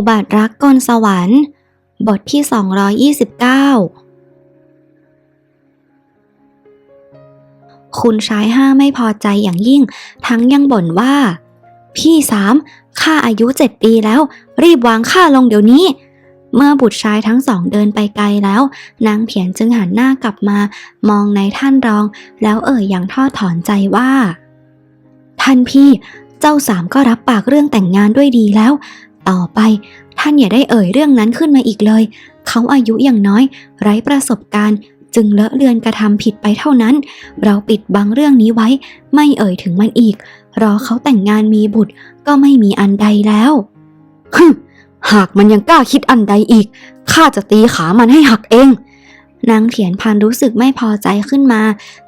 อุบัติรักกลสวรรค์ บทที่ 229 คุณชายห้าไม่พอใจอย่างยิ่ง ทั้งยังบ่นว่า พี่สามข้าอายุเจ็ดปีแล้ว รีบวางข้าลงเดี๋ยวนี้ เมื่อบุตรชายทั้งสองเดินไปไกลแล้ว นางเพียนจึงหันหน้ากลับมา มองในท่านรอง แล้วเอ่ยอย่างทอดถอนใจว่า ท่านพี่เจ้าสามก็รับปากเรื่องแต่งงานด้วยดีแล้ว ต่อไปท่านอย่าได้เอ่ยเรื่องนั้นขึ้นมาอีกเลย เขาอายุอย่างน้อย ไร้ประสบการณ์ จึงเลอะเลือนกระทำผิดไปเท่านั้น เราปิดบังเรื่องนี้ไว้ ไม่เอ่ยถึงมันอีก รอเขาแต่งงานมีบุตรก็ไม่มีอันใดแล้วฮึมหากมันยังกล้าคิดอันใดอีกข้าจะตีขามันให้หักเองนางเถียนพันรู้สึกไม่พอใจขึ้นมา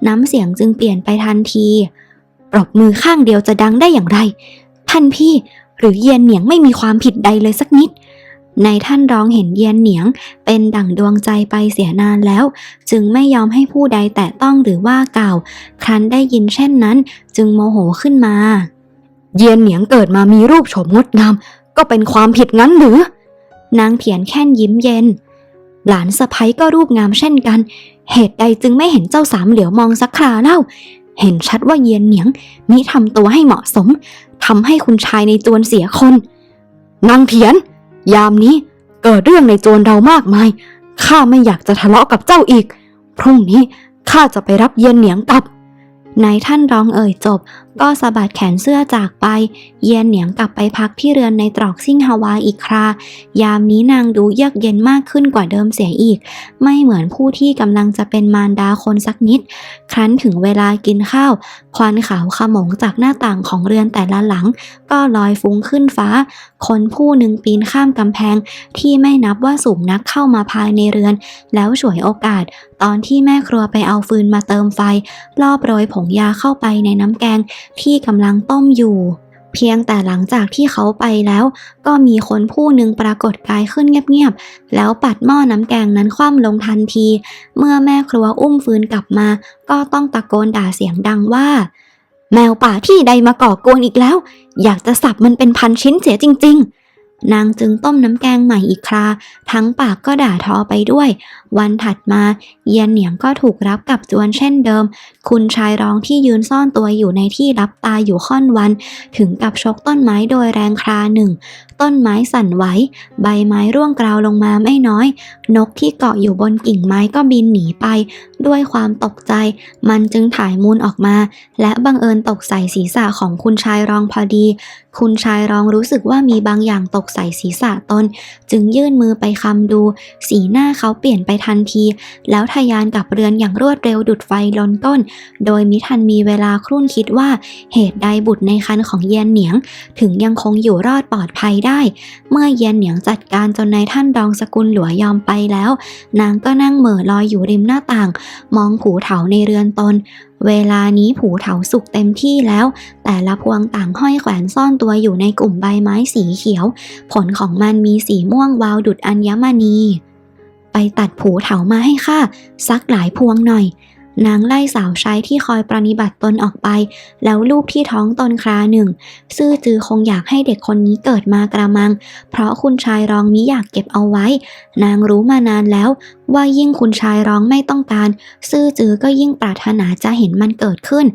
น้ำเสียงจึงเปลี่ยนไปทันทีปรบมือข้างเดียวจะดังได้อย่างไร ท่านพี่ หรือเยียนเหนียงไม่มีความผิดใดเลยสักนิดในท่านรองเห็นเยียนเหนียง เป็นดั่งดวงใจไปเสียนานแล้ว จึงไม่ยอมให้ผู้ใดแตะต้องหรือว่ากล่าว ครั้นได้ยินเช่นนั้น จึงโมโหขึ้นมา เยียนเหนียงเกิดมามีรูปโฉมงดงาม ก็เป็นความผิดงั้นหรือ นางเถียนแค่นยิ้มเย็น หลานสะพ้ยก็รูปงามเช่นกัน เหตุใดจึงไม่เห็นเจ้าสามเหลียวมองสักคราเล่าเห็นชัดว่าเยียนเหนียงมิทำตัวให้เหมาะสม ทำให้คุณชายในจวนเสียคนนางเถียน ยามนี้เกิดเรื่องในจวนเรามากมายข้าไม่อยากจะทะเลาะกับเจ้าอีก พรุ่งนี้ข้าจะไปรับเย็นเหนียงกลับ นายท่านร้องเอ่ยจบ ก็สะบัดแขนเสื้อจากไป เย็นเหนียงกลับไปพักที่เรือนในตรอกซิ่งฮาวาอีกครายามนี้นางดูเยือกเย็นมากขึ้นกว่าเดิมเสียอีก ไม่เหมือนผู้ที่กำลังจะเป็นมารดาคนสักนิด ครั้นถึงเวลากินข้าว ควันขาวขมงจากหน้าต่างของเรือนแต่ละหลัง ก็ลอยฟุ้งขึ้นฟ้า คนผู้หนึ่งปีนข้ามกำแพงที่ไม่นับว่าสูงนักเข้ามาภายในเรือน แล้วฉวยโอกาส ตอนที่แม่ครัวไปเอาฟืนมาเติมไฟลอบโรยผงยาเข้าไปในน้ำแกงที่กำลังต้มอยู่เพียงแต่หลังจากที่เขาไปแล้ว ก็มีคนผู้หนึ่งปรากฏกายขึ้นเงียบๆ แล้วปัดหม้อน้ำแกงนั้นคว่ำลงทันที เมื่อแม่ครัวอุ้มฟืนกลับมา ก็ต้องตะโกนด่าเสียงดังว่า แมวป่าที่ใดมาก่อกวนอีกแล้ว อยากจะสับมันเป็นพันชิ้นเสียจริง ๆ นางจึงต้มน้ำแกงใหม่อีกครา ทั้งปากก็ด่าทอไปด้วย วันถัดมาเยียนเหนียงก็ถูกรับกับจวนเช่นเดิม คุณชายร้องที่ยืนซ่อนตัวอยู่ในที่รับตาอยู่ค่อนวัน ถึงกับชกต้นไม้โดยแรงคราหนึ่งต้นไม้สั่นไหว ใบไม้ร่วงกราวลงมาไม่น้อย นกที่เกาะอยู่บนกิ่งไม้ก็บินหนีไป ด้วยความตกใจ มันจึงถ่ายมูลออกมา และบังเอิญตกใส่ศีรษะของคุณชายรองพอดี คุณชายรองรู้สึกว่ามีบางอย่างตกใส่ศีรษะตน จึงยื่นมือไปคำดู สีหน้าเขาเปลี่ยนไปทันที แล้วทะยานกลับเรือนอย่างรวดเร็วดุดไฟลนต้น โดยมิทันมีเวลาครุ่นคิดว่าเหตุใดบุตรในคันของเยียนเหนียง ถึงยังคงอยู่รอดปลอดภัยได้ เมื่อเยียนเหนียงจัดการจนนายท่านรองสกุลหลัวยอมไปแล้ว นางก็นั่งเหม่อลอยอยู่ริมหน้าต่าง มองผูเถาในเรือนตน เวลานี้ผูเถาสุกเต็มที่แล้ว แต่ละพวงต่างห้อยแขวนซ่อนตัวอยู่ในกลุ่มใบไม้สีเขียว ผลของมันมีสีม่วงวาวดุดอัญมณี ไปตัดผูเถามาให้ข้าสักหลายพวงหน่อย นางไล่สาวใช้ที่คอยปรนิบัติตนออกไป แล้วลูกที่ท้องตนคราหนึ่ง ซื่อจือคงอยากให้เด็กคนนี้เกิดมากระมัง เพราะคุณชายรองมิอยากเก็บเอาไว้ นางรู้มานานแล้ว ว่ายิ่งคุณชายร้องไม่ต้องการ ซื่อจือก็ยิ่งปรารถนาจะเห็นมันเกิดขึ้น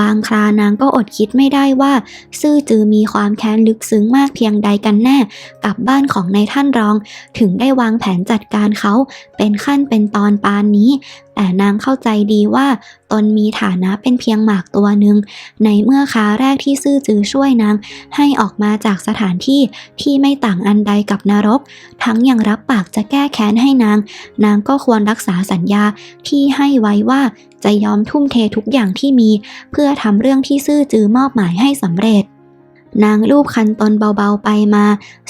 บางครานางก็อดคิดไม่ได้ว่า ซื่อจือมีความแค้นลึกซึ้งมากเพียงใดกันแน่ กับบ้านของนายท่านรอง ถึงได้วางแผนจัดการเขาเป็นขั้นเป็นตอนปานนี้ แต่นางเข้าใจดีว่า ตนมีฐานะเป็นเพียงหมากตัวหนึ่งในเมื่อค้าแรกที่ซื่อจือช่วยนาง ให้ออกมาจากสถานที่ที่ไม่ต่างอันใดกับนรก ทั้งยังรับปากจะแก้แค้นให้นาง นางก็ควรรักษาสัญญาที่ให้ไว้ว่าจะยอมทุ่มเททุกอย่างที่มี เพื่อทำเรื่องที่ซื่อจือมอบหมายให้สำเร็จนางลูบคันตนเบาๆไปมา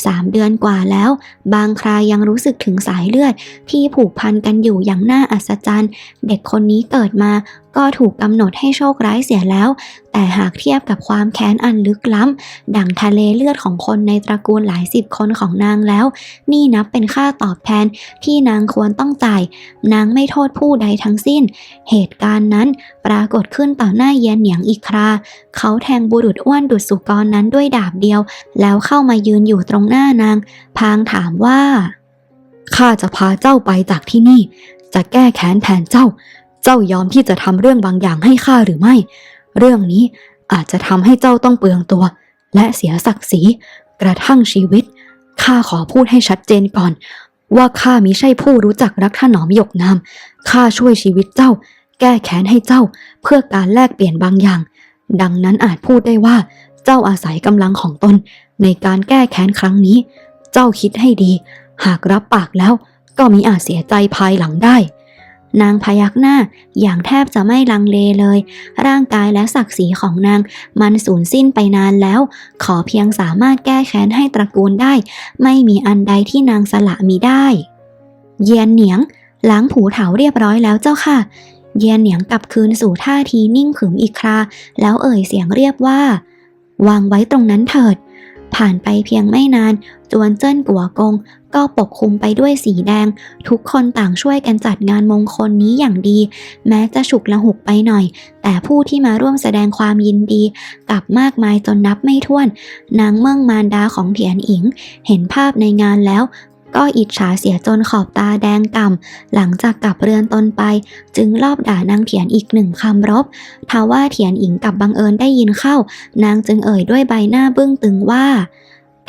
สามเดือนกว่าแล้ว บางครายังรู้สึกถึงสายเลือด ที่ผูกพันกันอยู่อย่างน่าอัศจรรย์ เด็กคนนี้เกิดมาก็ถูกกำหนดให้โชคร้ายเสียแล้ว แต่หากเทียบกับความแค้นอันลึกล้ำ ดั่งทะเลเลือดของคนในตระกูลหลายสิบคนของนางแล้ว นี่นับเป็นค่าตอบแทนที่นางควรต้องจ่าย นางไม่โทษผู้ใดทั้งสิ้น เหตุการณ์นั้นปรากฏขึ้นต่อหน้าเยียนเหนียงอีกครา เขาแทงบุรุษอ้วนดุจสุกรนั้นด้วยดาบเดียว แล้วเข้ามายืนอยู่ตรงหน้านาง พางถามว่าข้าจะพาเจ้าไปจากที่นี่ จะแก้แค้นแทนเจ้า เจ้ายอมที่จะทำเรื่องบางอย่างให้ข้าหรือไม่ เรื่องนี้อาจจะทำให้เจ้าต้องเปลืองตัว และเสียศักดิ์ศรีกระทั่งชีวิตข้าขอพูดให้ชัดเจนก่อน ว่าข้ามิใช่ผู้รู้จักรักถนอมหยกงามข้าช่วยชีวิตเจ้า แก้แค้นให้เจ้า เพื่อการแลกเปลี่ยนบางอย่าง ดังนั้นอาจพูดได้ว่า เจ้าอาศัยกำลังของตน ในการแก้แค้นครั้งนี้ เจ้าคิดให้ดี หากรับปากแล้ว ก็มีอาจเสียใจภายหลังได้ นางพยักหน้าอย่างแทบจะไม่ลังเลเลย ร่างกายและศักดิ์ศรีของนางมันสูญสิ้นไปนานแล้ว ขอเพียงสามารถแก้แค้นให้ตระกูลได้ ไม่มีอันใดที่นางสละมีได้ เยียนเหนียงล้างผูเถาเรียบร้อยแล้วเจ้าค่ะ เยียนเหนียงกลับคืนสู่ท่าทีนิ่งขึมอีกครา แล้วเอ่ยเสียงเรียบว่า วางไว้ตรงนั้นเถิด ผ่านไปเพียงไม่นาน จวนเจิ้นกัวกง ก็ปกคลุมไปด้วยสีแดง ทุกคนต่างช่วยกันจัดงานมงคลนี้อย่างดี แม้จะฉุกละหุกไปหน่อย แต่ผู้ที่มาร่วมแสดงความยินดีกลับมากมายจนนับไม่ถ้วน นางเมืองมารดาของเถียนอิง เห็นภาพในงานแล้วก็อิจฉาเสียจนขอบตาแดงก่ำ หลังจากกลับเรือนตนไป จึงรอบด่านางเถียนอีกหนึ่งคำรบทว่าเถียนอิงกับบังเอิญได้ยินเข้า นางจึงเอ่ยด้วยใบหน้าบึ้งตึงว่า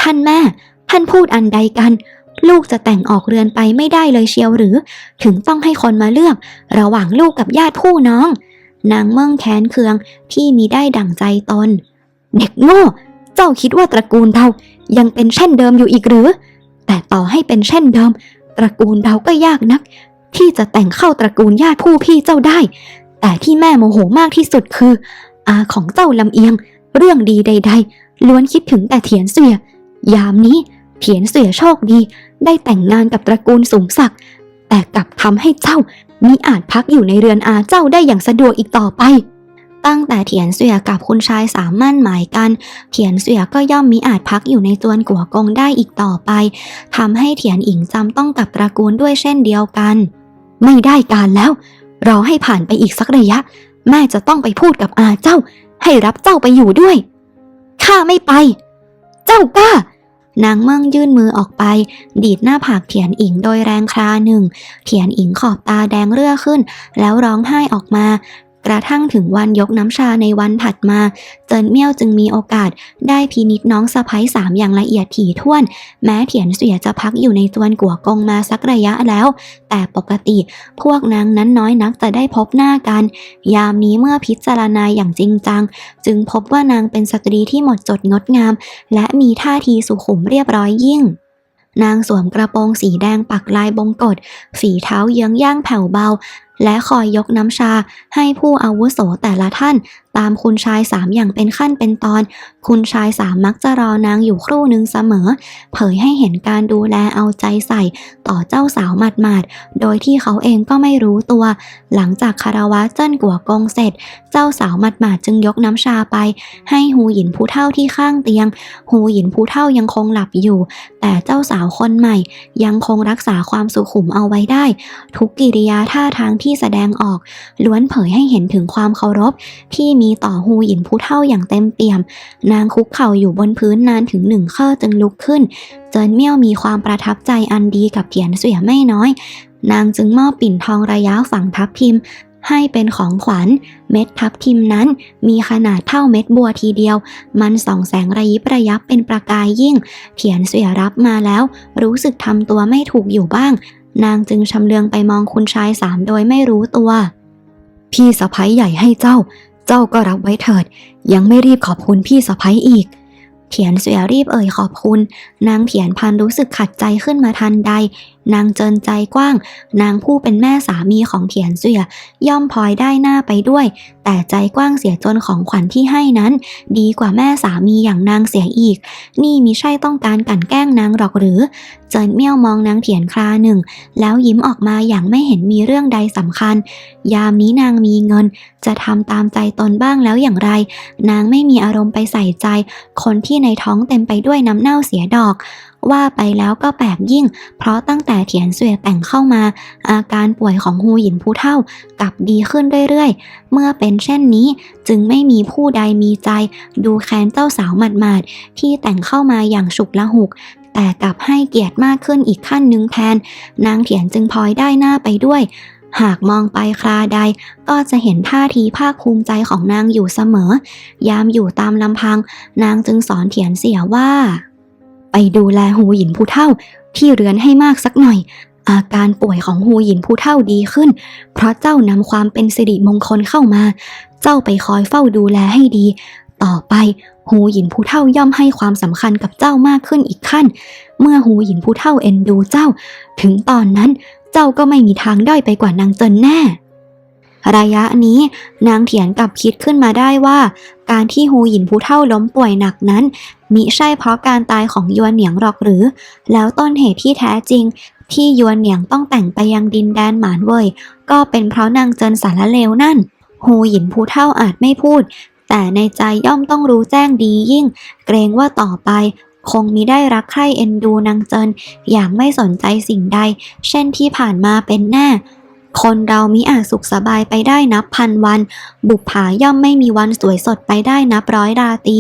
ท่านแม่ ท่านพูดอันใดกัน ลูกจะแต่งออกเรือนไปไม่ได้เลยเชียวหรือ ถึงต้องให้คนมาเลือก ระหว่างลูกกับญาติผู้น้อง นางเมืองแค้นเคืองที่มีได้ดั่งใจตน เด็กโง่ เจ้าคิดว่าตระกูลเรายังเป็นเช่นเดิมอยู่อีกหรือ แต่ต่อให้เป็นเช่นเดิม ตระกูลเราก็ยากนัก ที่จะแต่งเข้าตระกูลญาติผู้พี่เจ้าได้ แต่ที่แม่โมโหมากที่สุดคือ อาของเจ้าลำเอียง เรื่องดีใด ๆ ล้วนคิดถึงแต่เถียนเสีย ยามนี้ เถียนเสียโชคดี ได้แต่งงานกับตระกูลสูงศักดิ์แต่กลับทำให้เจ้ามิอาจพักอยู่ในเรือนอาเจ้าได้อย่างสะดวกอีกต่อไป ตั้งแต่เถียนเสียกับคุณชายสามมั่นหมายกัน เถียนเสียก็ย่อมมิอาจพักอยู่ในจวนกัวกงได้อีกต่อไปทำให้เถียนอิงจำต้องกับตระกูลด้วยเช่นเดียวกัน ไม่ได้การแล้วรอให้ผ่านไปอีกสักระยะ แม่จะต้องไปพูดกับอาเจ้า ให้รับเจ้าไปอยู่ด้วยข้าไม่ไป เจ้ากล้า นางเมืองยื่นมือออกไป ดีดหน้าผากเถียนอิงโดยแรงคราหนึ่ง เถียนอิงขอบตาแดงเรื่อขึ้น แล้วร้องไห้ออกมา กระทั่งถึงวันยกน้ำชาในวันถัดมา เจินเมี่ยวจึงมีโอกาส ได้พินิจน้องสะพ้ยสามอย่างละเอียดถี่ถ้วน แม้เถียนเสียจะพักอยู่ในจวนกัวกงมาสักระยะแล้ว แต่ปกติพวกนางนั้นน้อยนักจะได้พบหน้ากัน ยามนี้เมื่อพิจารณาอย่างจริงจัง จึงพบว่านางเป็นสตรีที่หมดจดงดงาม และมีท่าทีสุขุมเรียบร้อยยิ่งนางสวมกระโปรงสีแดงปักลายบงกฎฝีเท้าเยื้องย่างแผ่วเบา และคอยยกน้ำชาให้ผู้อาวุโสแต่ละท่านตามคุณชายสามอย่างเป็นขั้นเป็นตอน คุณชายสามมักจะรอนางอยู่ครู่หนึ่งเสมอ เผยให้เห็นการดูแลเอาใจใส่ ต่อเจ้าสาวหมาดๆ โดยที่เขาเองก็ไม่รู้ตัว หลังจากคารวะเจิ้นกัวกงเสร็จ เจ้าสาวหมาดๆจึงยกน้ำชาไป ให้ฮูหยินผู้เท่าที่ข้างเตียงฮูหยินผู้เท่ายังคงหลับอยู่ แต่เจ้าสาวคนใหม่ ยังคงรักษาความสุขุมเอาไว้ได้ ทุกกิริยาท่าทางที่แสดงออก ล้วนเผยให้เห็นถึงความเคารพที่มีต่อฮูหยินผู้เท่าอย่างเต็มเปี่ยม นางคุกเข่าอยู่บนพื้นนานถึงหนึ่งข้อจึงลุกขึ้น เจินเมี่ยวมีความประทับใจอันดีกับเถียนเสวียไม่น้อย นางจึงมอบปิ่นทองระยะฝั่งทับทิมให้เป็นของขวัญ เม็ดทับทิมนั้น มีขนาดเท่าเม็ดบัวทีเดียว มันส่องแสงระยิบระยับเป็นประกายยิ่ง เถียนเสวียรับมาแล้ว รู้สึกทำตัวไม่ถูกอยู่บ้าง นางจึงชำเลืองไปมองคุณชายสามโดยไม่รู้ตัว พี่สะพ้ยใหญ่ให้เจ้า เจ้าก็รับไว้เถิด ยังไม่รีบขอบคุณพี่สะพ้ยอีกเถียนเสวียรีบเอ่ยขอบคุณ นางเถียนพันรู้สึกขัดใจขึ้นมาทันใดนางเจินใจกว้าง นางผู้เป็นแม่สามีของเถียนเสียย่อมพลอยได้หน้าไปด้วย แต่ใจกว้างเสียจนของขวัญที่ให้นั้น ดีกว่าแม่สามีอย่างนางเสียอีก นี่มิใช่ต้องการกลั่นแกล้งนางหรอกหรือ เจินเมี่ยวมองนางเถียนคราหนึ่ง แล้วยิ้มออกมาอย่างไม่เห็นมีเรื่องใดสำคัญ ยามนี้นางมีเงิน จะทำตามใจตนบ้างแล้วอย่างไร นางไม่มีอารมณ์ไปใส่ใจ คนที่ในท้องเต็มไปด้วยน้ำเน่าเสียดอก ว่าไปแล้วก็แปลกยิ่ง เพราะตั้งแต่เถียนเสวยแต่งเข้ามา อาการป่วยของฮูหยินผู้เท่ากลับดีขึ้นเรื่อยๆ เมื่อเป็นเช่นนี้จึงไม่มีผู้ใดมีใจ ดูแค้นเจ้าสาวหมาดๆ ที่แต่งเข้ามาอย่างฉุกละหุกแต่กลับให้เกียรติมากขึ้นอีกขั้นหนึ่งแทน นางเถียนจึงพลอยได้หน้าไปด้วย หากมองไปคราใด ก็จะเห็นท่าทีภาคภูมิใจของนางอยู่เสมอ ยามอยู่ตามลำพัง นางจึงสอนเถียนเสียว่า ไปดูแลหูหยินผู้เท่าที่เรือนให้มากสักหน่อย อาการป่วยของหูหยินผู้เท่าดีขึ้น เพราะเจ้านำความเป็นสิริมงคลเข้ามา เจ้าไปคอยเฝ้าดูแลให้ดี ต่อไปหูหยินผู้เท่าย่อมให้ความสำคัญกับเจ้ามากขึ้นอีกขั้น เมื่อหูหยินผู้เท่าเอ็นดูเจ้า ถึงตอนนั้นเจ้าก็ไม่มีทางด้อยไปกว่านางเจินแน่ ระยะนี้นางเถียนกลับคิดขึ้นมาได้ว่า การที่ฮูหยินผู้เท่าล้มป่วยหนักนั้น มิใช่เพราะการตายของยวนเหนียงหรอกหรือ แล้วต้นเหตุที่แท้จริง ที่ยวนเหนียงต้องแต่งไปยังดินแดนหมานเว่ยก็เป็นเพราะนางเจินสารเลวนั่นฮูหยินผู้เท่าอาจไม่พูด แต่ในใจย่อมต้องรู้แจ้งดียิ่ง เกรงว่าต่อไปคงมิได้รักใคร่เอ็นดูนางเจินอย่างไม่สนใจสิ่งใด เช่นที่ผ่านมาเป็นแน่ คนเรามิอาจสุขสบายไปได้นับพันวัน บุปผาย่อมไม่มีวันสวยสดไปได้นับร้อยราตรี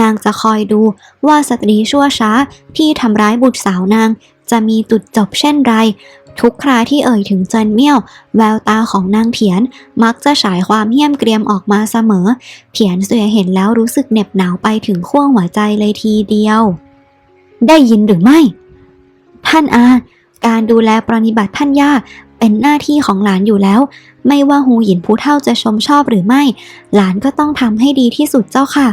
นางจะคอยดูว่าสตรีชั่วช้าที่ทำร้ายบุตรสาวนาง จะมีจุดจบเช่นไร ทุกคราที่เอ่ยถึงเจินเมี่ยว แววตาของนางเถียนมักจะฉายความเหี้ยมเกรียมออกมาเสมอ เถียนเสวยเห็นแล้วรู้สึกเหน็บหนาวไปถึงขั้วหัวใจเลยทีเดียว ได้ยินหรือไม่ ท่านอาการดูแลปรนิบัติท่านย่า เป็นหน้าที่ของหลานอยู่แล้ว ไม่ว่าฮูหยินผู้เท่าจะชมชอบหรือไม่ หลานก็ต้องทำให้ดีที่สุดเจ้าค่ะ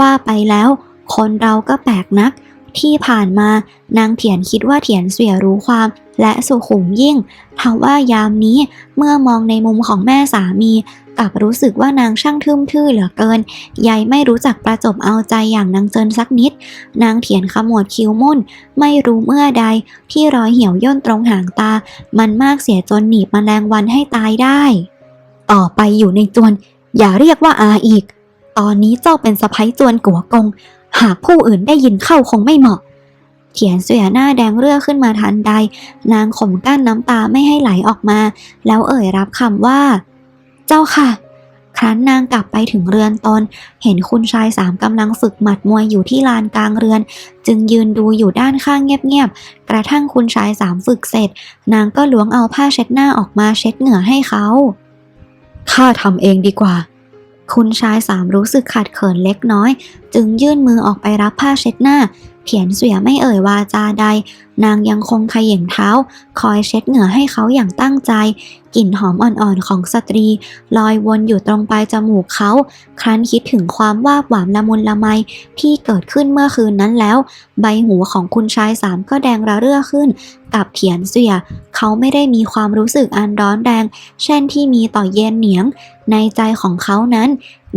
ว่าไปแล้ว คนเราก็แปลกนัก ที่ผ่านมานางเถียนคิดว่าเถียนเสียรู้ความ และสุขุมยิ่งทว่ายามนี้เมื่อมองในมุมของแม่สามี กลับรู้สึกว่านางช่างทึมทื่อเหลือเกิน ยายไม่รู้จักประจบเอาใจอย่างนางเจินสักนิด นางเถียนขมวดคิ้วมุ่น ไม่รู้เมื่อใด ที่รอยเหี่ยวย่นตรงหางตา มันมากเสียจนหนีบมแมลงวันให้ตายได้ ต่อไปอยู่ในจวน อย่าเรียกว่าอาอีก ตอนนี้เจ้าเป็นสะพ้ยจวนกัวกง หากผู้อื่นได้ยินเข้าคงไม่เหมาะเขียนเสียหน้าแดงเรื่อขึ้นมาทันใด นางข่มกั้นน้ำตาไม่ให้ไหลออกมา แล้วเอ่ยรับคำว่า เจ้าค่ะ ครั้นนางกลับไปถึงเรือนตน เห็นคุณชายสามกำลังฝึกหมัดมวยอยู่ที่ลานกลางเรือน จึงยืนดูอยู่ด้านข้างเงียบๆ กระทั่งคุณชายสามฝึกเสร็จ นางก็ล้วงเอาผ้าเช็ดหน้าออกมาเช็ดเหงื่อให้เขา ข้าทำเองดีกว่า คุณชายสามรู้สึกขัดเขินเล็กน้อย จึงยื่นมือออกไปรับผ้าเช็ดหน้า เถียนเสียไม่เอ่ยวาจาใด นางยังคงเขย่งเท้า คอยเช็ดเหงื่อให้เขาอย่างตั้งใจ กลิ่นหอมอ่อนๆของสตรี ลอยวนอยู่ตรงปลายจมูกเขา ครั้นคิดถึงความว่าหวามละมุนละไมที่เกิดขึ้นเมื่อคืนนั้นแล้ว ใบหูของคุณชายสามก็แดงระเรื่อขึ้น กับเถียนเสีย เขาไม่ได้มีความรู้สึกอันร้อนแรง เช่นที่มีต่อเย็นเหนียง ในใจของเขานั้น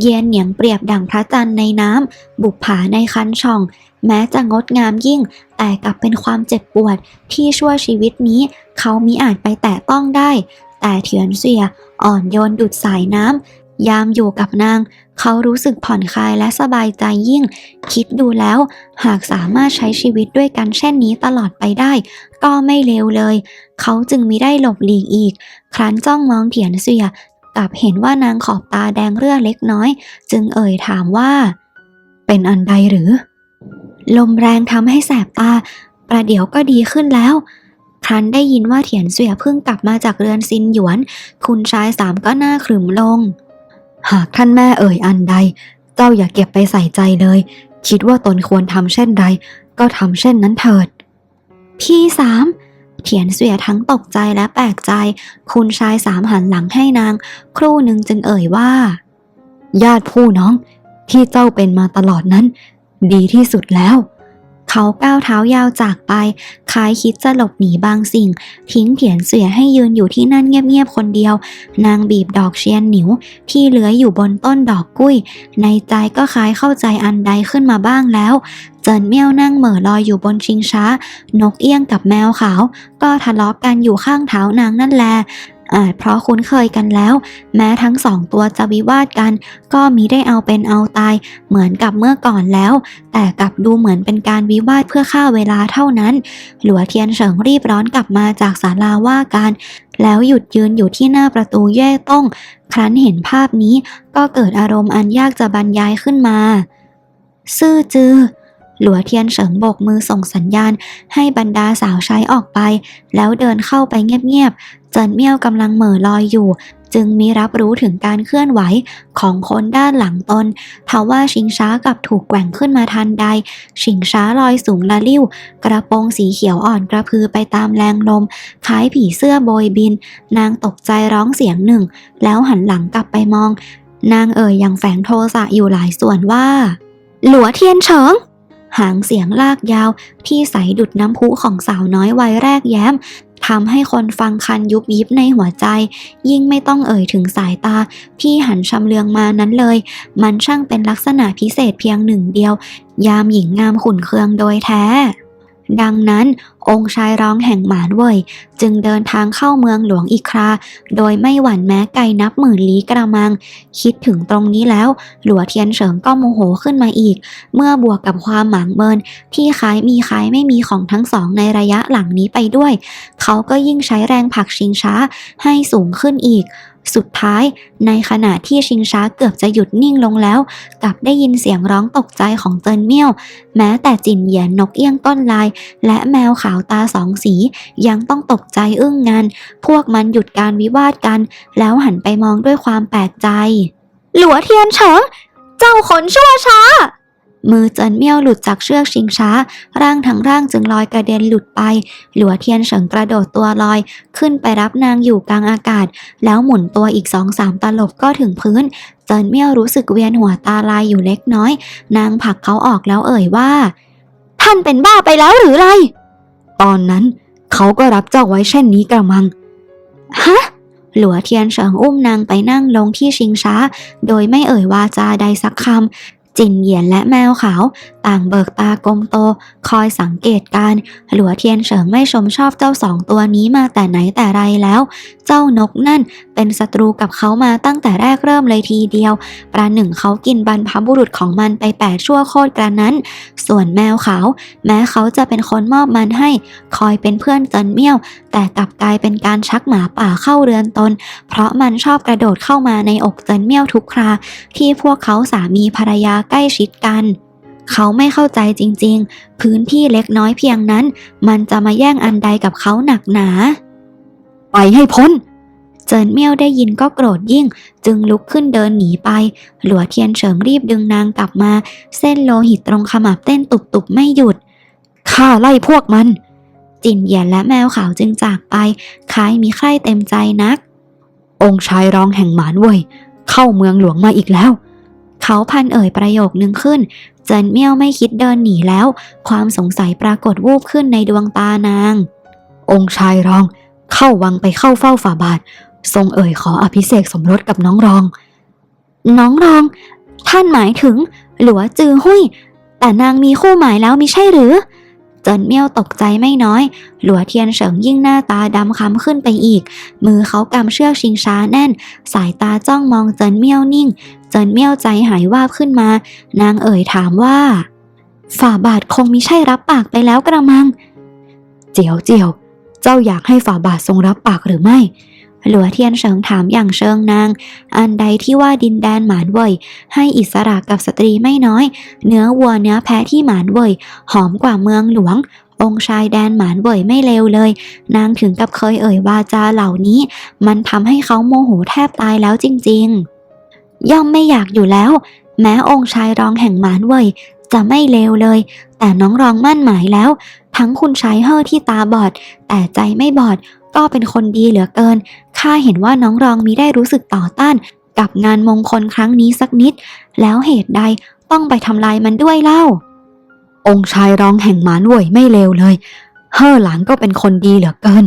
เย็นเหนียงเปรียบดั่งพระจันทร์ในน้ำบุปผาในคันช่อง แม้จะงดงามยิ่ง แต่กลับเป็นความเจ็บปวดที่ชั่วชีวิตนี้ เขามิอาจไปแตะต้องได้ แต่เถียนเสียอ่อนโยนดุดสายน้ำ ยามอยู่กับนาง เขารู้สึกผ่อนคลายและสบายใจยิ่ง คิดดูแล้ว หากสามารถใช้ชีวิตด้วยกันเช่นนี้ตลอดไปได้ ก็ไม่เลวเลย เขาจึงมิได้หลบหลีกอีก ครั้นจ้องมองเถียนเสียกลับเห็นว่านางขอบตาแดงเรื่อเล็กน้อย จึงเอ่ยถามว่า เป็นอันใดหรือ ลมแรงทำให้แสบตา ประเดี๋ยวก็ดีขึ้นแล้ว ครั้นได้ยินว่าเถียนเสวียเพิ่งกลับมาจากเรือนซินหยวน คุณชายสามก็หน้าขรึมลง หากท่านแม่เอ่ยอันใด เจ้าอย่าเก็บไปใส่ใจเลย คิดว่าตนควรทำเช่นไรก็ทำเช่นนั้นเถิด พี่สามเถียนเสวียทั้งตกใจและแปลกใจ คุณชายสามหันหลังให้นาง ครู่หนึ่งจึงเอ่ยว่า ญาติผู้น้อง ที่เจ้าเป็นมาตลอดนั้น ดีที่สุดแล้ว เขาก้าวเท้ายาวจากไป คล้ายคิดจะหลบหนีบางสิ่ง ทิ้งเถียนเสียให้ยืนอยู่ที่นั่นเงียบๆคนเดียว นางบีบดอกเชียนหนิว ที่เหลืออยู่บนต้นดอกกุ้ย ในใจก็คล้ายเข้าใจอันใดขึ้นมาบ้างแล้วเจินเมี่ยวนั่งเหม่อลอยอยู่บนชิงช้า นกเอี้ยงกับแมวขาว ก็ทะเลาะกันอยู่ข้างเท้านางนั่นแหละ อาจเพราะคุ้นเคยกันแล้ว แม้ทั้งสองตัวจะวิวาทกัน ก็มิได้เอาเป็นเอาตาย เหมือนกับเมื่อก่อนแล้ว แต่กลับดูเหมือนเป็นการวิวาทเพื่อฆ่าเวลาเท่านั้น หลัวเทียนเฉิงรีบร้อนกลับมาจากศาลาว่าการ แล้วหยุดยืนอยู่ที่หน้าประตูแย่ต้อง ครั้นเห็นภาพนี้ก็เกิดอารมณ์อันยากจะบรรยายขึ้นมา ซื่อจือ หลัวเทียนเฉิงโบกมือส่งสัญญาณ ให้บรรดาสาวใช้ออกไป แล้วเดินเข้าไปเงียบๆเจินเมี่ยวกำลังเหม่อลอยอยู่ จึงมีรับรู้ถึงการเคลื่อนไหวของคนด้านหลังตนทว่าชิงช้ากับถูกแกว่งขึ้นมาทันใด ชิงช้าลอยสูงละลิ้ว กระโปรงสีเขียวอ่อนกระพือไปตามแรงลมคล้ายผีเสื้อโบยบิน นางตกใจร้องเสียงหนึ่ง แล้วหันหลังกลับไปมอง นางเอ่ยยังแฝงโทสะอยู่หลายส่วนว่า หลัวเทียนเฉิง หางเสียงลากยาวที่ใสดุดน้ำพุของสาวน้อยวัยแรกแย้มทำให้คนฟังคันยุบยิบในหัวใจ ยิ่งไม่ต้องเอ่ยถึงสายตา ที่หันชำเลืองมานั้นเลย มันช่างเป็นลักษณะพิเศษเพียงหนึ่งเดียว ยามหญิงงามขุนเคืองโดยแท้ ดังนั้นองค์ชายร้องแห่งหมานเว่ยจึงเดินทางเข้าเมืองหลวงอีกครา โดยไม่หวั่นแม้ไกลนับหมื่นลี้กระมัง คิดถึงตรงนี้แล้ว หลัวเทียนเฉิงก็โมโหขึ้นมาอีก เมื่อบวกกับความหมางเมินที่คล้ายมีคล้ายไม่มีของทั้งสองในระยะหลังนี้ไปด้วย เขาก็ยิ่งใช้แรงผลักชิงช้าให้สูงขึ้นอีกสุดท้ายในขณะที่ชิงช้าเกือบจะหยุดนิ่งลงแล้ว กลับได้ยินเสียงร้องตกใจของเจินเมี่ยว แม้แต่จินเหยียนนกเอี้ยงต้นลาย และแมวขาวตาสองสี ยังต้องตกใจอึ้งงัน พวกมันหยุดการวิวาทกัน แล้วหันไปมองด้วยความแปลกใจ หลัวเทียนเฉิง เจ้าขนชั่วช้า มือเจินเมี่ยวหลุดจากเชือกชิงช้า ร่างทั้งร่างจึงลอยกระเด็นหลุดไป หลัวเทียนเฉิงกระโดดตัวลอย ขึ้นไปรับนางอยู่กลางอากาศ แล้วหมุนตัวอีกสองสามตลบก็ถึงพื้น เจินเมี่ยวรู้สึกเวียนหัวตาลายอยู่เล็กน้อย นางผลักเขาออกแล้วเอ่ยว่าท่านเป็นบ้าไปแล้วหรือไร ตอนนั้น เขาก็รับเจ้าไว้เช่นนี้กระมัง ฮะ หลัวเทียนเฉิงอุ้มนางไปนั่งลงที่ชิงช้า โดยไม่เอ่ยวาจาใดสักคำ จินเหยียนและแมวขาว ต่างเบิกตากลมโต คอยสังเกตการ หลัวเทียนเฉิงไม่ชมชอบเจ้าสองตัวนี้มาแต่ไหนแต่ไรแล้ว เจ้านกนั่นเป็นศัตรูกับเขามาตั้งแต่แรกเริ่มเลยทีเดียว ประหนึ่งเขากินบรรพบุรุษของมันไปแปดชั่วโคตรกระนั้น ส่วนแมวขาว แม้เขาจะเป็นคนมอบมันให้ คอยเป็นเพื่อนเจินเมี่ยว แต่กลับกลายเป็นการชักหมาป่าเข้าเรือนตน เพราะมันชอบกระโดดเข้ามาในอกเจินเมี่ยวทุกครา ที่พวกเขาสามีภรรยาใกล้ชิดกัน เขาไม่เข้าใจจริงๆ พื้นที่เล็กน้อยเพียงนั้น มันจะมาแย่งอันใดกับเขาหนักหนาไปให้พ้น เจินเมี่ยวได้ยินก็โกรธยิ่ง จึงลุกขึ้นเดินหนีไป หลัวเทียนเฉิงรีบดึงนางกลับมา เส้นโลหิตตรงขมับเต้นตุบๆไม่หยุดข้าไล่พวกมัน จินเหยียนและแมวขาวจึงจากไปคล้ายมีใครเต็มใจนัก องค์ชายร้องแห่งหมานเว่ยเข้าเมืองหลวงมาอีกแล้ว เขาพันเอ่ยประโยคนึงขึ้น เจินเมี่ยวไม่คิดเดินหนีแล้ว ความสงสัยปรากฏวูบขึ้นในดวงตานาง องค์ชายรอง เข้าวังไปเข้าเฝ้าฝ่าบาท ทรงเอ่ยขออภิเษกสมรสกับน้องรอง น้องรอง ท่านหมายถึง หลัวจือหุยแต่นางมีคู่หมายแล้วมิใช่หรือ จินเมี่ยวตกใจไม่น้อย หลัวเทียนเฉิงยิ่งหน้าตาดำค้ำขึ้นไปอีก มือเขากำเชือกชิงช้าแน่น สายตาจ้องมองเจินเมี่ยวนิ่ง เจินเมี่ยวใจหายวาบขึ้นมา นางเอ่ยถามว่า ฝ่าบาทคงมิใช่รับปากไปแล้วกระมัง เจียวเจียว เจ้าอยากให้ฝ่าบาททรงรับปากหรือไม่ หลัวเทียนเฉิงถามอย่างเชิงนาง อันใดที่ว่าดินแดนหมานเว่ยให้อิสระกับสตรีไม่น้อย เนื้อวัวเนื้อแพะที่หมานเว่ยหอมกว่าเมืองหลวง องค์ชายแดนหมานเว่ยไม่เลวเลย นางถึงกับเคยเอ่ยวาจาเหล่านี้ มันทำให้เขาโมโหแทบตายแล้วจริงๆ ย่อมไม่อยากอยู่แล้ว แม้องค์ชายรองแห่งหมานเว่ยจะไม่เลวเลย แต่น้องรองมั่นหมายแล้ว ทั้งคุณชายเฮ่อที่ตาบอด แต่ใจไม่บอด ก็เป็นคนดีเหลือเกิน ข้าเห็นว่าน้องรองมิได้รู้สึกต่อต้าน กับงานมงคลครั้งนี้สักนิด แล้วเหตุใดต้องไปทำลายมันด้วยเล่า องค์ชายรองแห่งหมานเว่ยไม่เลวเลย เฮ่อหลานก็เป็นคนดีเหลือเกิน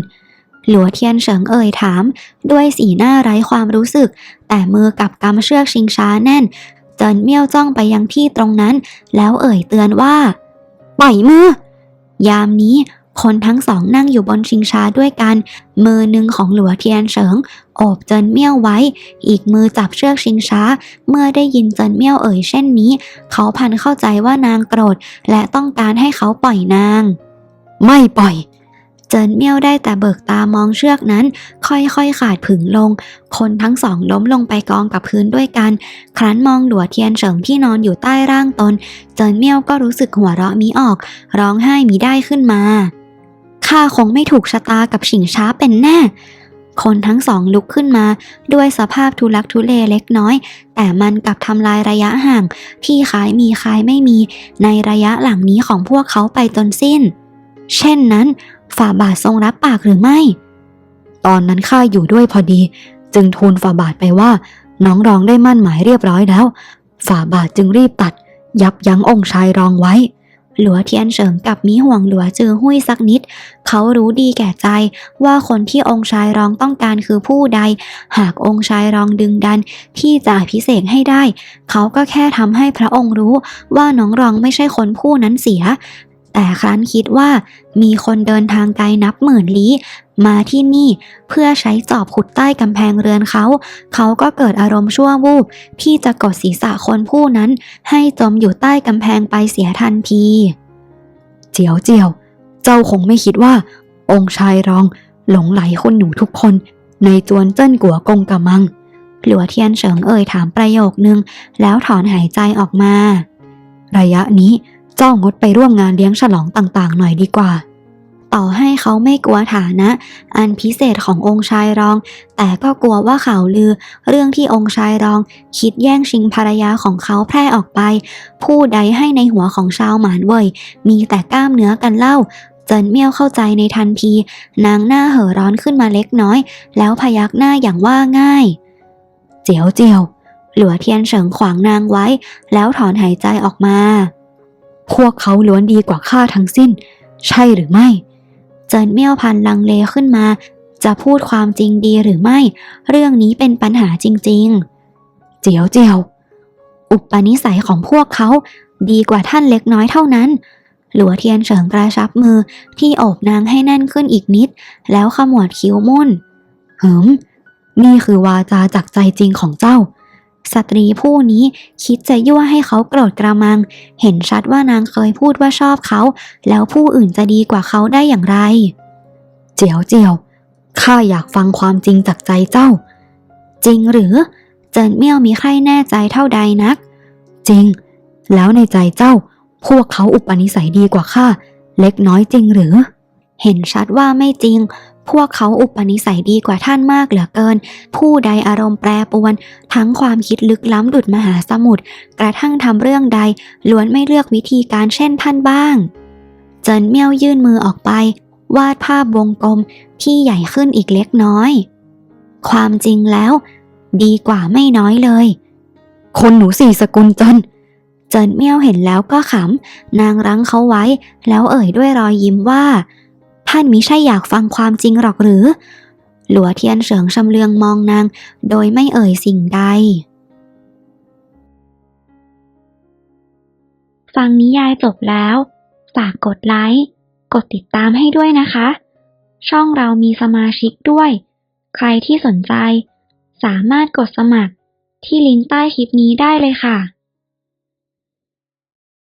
หลัวเทียนเฉิงเอ่ยถาม ด้วยสีหน้าไร้ความรู้สึก แต่มือกับกำเชือกชิงช้าแน่น เจินเมี่ยวจ้องไปยังที่ตรงนั้น แล้วเอ่ยเตือนว่า ปล่อยมือ ยามนี้ คนทั้งสองนั่งอยู่บนชิงช้าด้วยกัน มือหนึ่งของหลัวเทียนเฉิง โอบเจินเมี่ยวไว้ อีกมือจับเชือกชิงช้า เมื่อได้ยินเจินเมี่ยวเอ่ยเช่นนี้ เขาพันเข้าใจว่านางโกรธ และต้องการให้เขาปล่อยนาง ไม่ปล่อย เจินเมี่ยวได้แต่เบิกตามองเชือกนั้น ค่อยๆ ขาดผึ่งลง คนทั้งสองล้มลงไปกองกับพื้นด้วยกัน ครั้นมองหลัวเทียนเฉิงที่นอนอยู่ใต้ร่างตน เจินเมี่ยวก็รู้สึกหัวเราะมิออก ร้องไห้มิได้ขึ้นมา ข้าคงไม่ถูกชะตากับฉิงช้าเป็นแน่ คนทั้งสองลุกขึ้นมาด้วยสภาพทุลักทุเลเล็กน้อย แต่มันกลับทำลายระยะห่าง ที่ขายมีขายไม่มีในระยะหลังนี้ของพวกเขาไปจนสิ้น เช่นนั้น ฝ่าบาททรงรับปากหรือไม่ ตอนนั้นข้าอยู่ด้วยพอดี จึงทูลฝ่าบาทไปว่า น้องรองได้มั่นหมายเรียบร้อยแล้ว ฝ่าบาทจึงรีบตัด ยับยั้งองค์ชายรองไว้ หลัวเทียนเฉิงกับมิห่วงหลัวจือหุ้ยสักนิด เขารู้ดีแก่ใจว่าคนที่องค์ชายรองต้องการคือผู้ใด หากองค์ชายรองดึงดันที่จะพิเศษให้ได้ เขาก็แค่ทำให้พระองค์รู้ว่าน้องรองไม่ใช่คนผู้นั้นเสีย แต่ครั้นคิดว่ามีคนเดินทางไกลนับหมื่นลี้ มาที่นี่เพื่อใช้จอบขุดใต้กำแพงเรือนเขา เขาก็เกิดอารมณ์ชั่ววูบที่จะกดศีรษะคนผู้นั้น ให้จมอยู่ใต้กำแพงไปเสียทันที เจียวเจียว เจ้าคงไม่คิดว่า องค์ชายรองหลงไหลคนหนูทุกคน ในจวนเจิ้นกัวกงกะมัง หลัวเทียนเฉิงเอ่ยถามประโยคนึง แล้วถอนหายใจออกมา ระยะนี้ เจ้างดไปร่วมงานเลี้ยงฉลองต่างๆ หน่อยดีกว่า ต่อให้เขาไม่กลัวฐานะ อันพิเศษขององค์ชายรอง แต่ก็กลัวว่าข่าวลือ เรื่องที่องค์ชายรอง คิดแย่งชิงภรรยาของเขาแพร่ออกไป ผู้ใดให้ในหัวของชาวหมานเว่ยมีแต่กล้ามเนื้อกันเล่าเจินเมี่ยวเข้าใจในทันที นางหน้าเห่อร้อนขึ้นมาเล็กน้อย แล้วพยักหน้าอย่างว่าง่าย เจียวเจียว หลัวเทียนเฉิงขวางนางไว้ แล้วถอนหายใจออกมา พวกเขาล้วนดีกว่าข้าทั้งสิ้น ใช่หรือไม่ เจินเมี่ยวพันลังเลขึ้นมา จะพูดความจริงดีหรือไม่ เรื่องนี้เป็นปัญหาจริงเจียวเจียว อุปนิสัยของพวกเขาดีกว่าท่านเล็กน้อยเท่านั้น หลัวเทียนเฉิงกระชับมือที่โอบนางให้แน่นขึ้นอีกนิด แล้วขมวดคิ้วมุ่นหืมนี่คือวาจาจากใจจริงของเจ้า สตรีผู้นี้คิดจะยั่วให้เขาโกรธกระมัง เห็นชัดว่านางเคยพูดว่าชอบเขา แล้วผู้อื่นจะดีกว่าเขาได้อย่างไร เจียวเจียวข้าอยากฟังความจริงจากใจเจ้า จริงหรือ เจินเมี่ยวมีใครแน่ใจเท่าใดนัก จริง แล้วในใจเจ้า พวกเขาอุปนิสัยดีกว่าข้าเล็กน้อยจริงหรือ เห็นชัดว่าไม่จริง พวกเขาอุปนิสัยดีกว่าท่านมากเหลือเกิน ผู้ใดอารมณ์แปรปรวน ทั้งความคิดลึกล้ำดุดมหาสมุทรกระทั่งทำเรื่องใด ล้วนไม่เลือกวิธีการเช่นท่านบ้าง เจินเมี่ยวยื่นมือออกไป วาดภาพวงกลมที่ใหญ่ขึ้นอีกเล็กน้อย ความจริงแล้ว ดีกว่าไม่น้อยเลย คนหนูสี่สกุลจันเจินเมี่ยวเห็นแล้วก็ขำ นางรั้งเขาไว้ แล้วเอ่ยด้วยรอยยิ้มว่า ท่านมิใช่อยากฟังความจริงหรอกหรือ หลัวเทียนเฉิงชำเลืองมองนาง โดยไม่เอ่ยสิ่งใด ฟังนิยายจบแล้ว ฝากกดไลค์ กดติดตามให้ด้วยนะคะ ช่องเรามีสมาชิกด้วย ใครที่สนใจ สามารถกดสมัครที่ลิงก์ใต้คลิปนี้ได้เลยค่ะ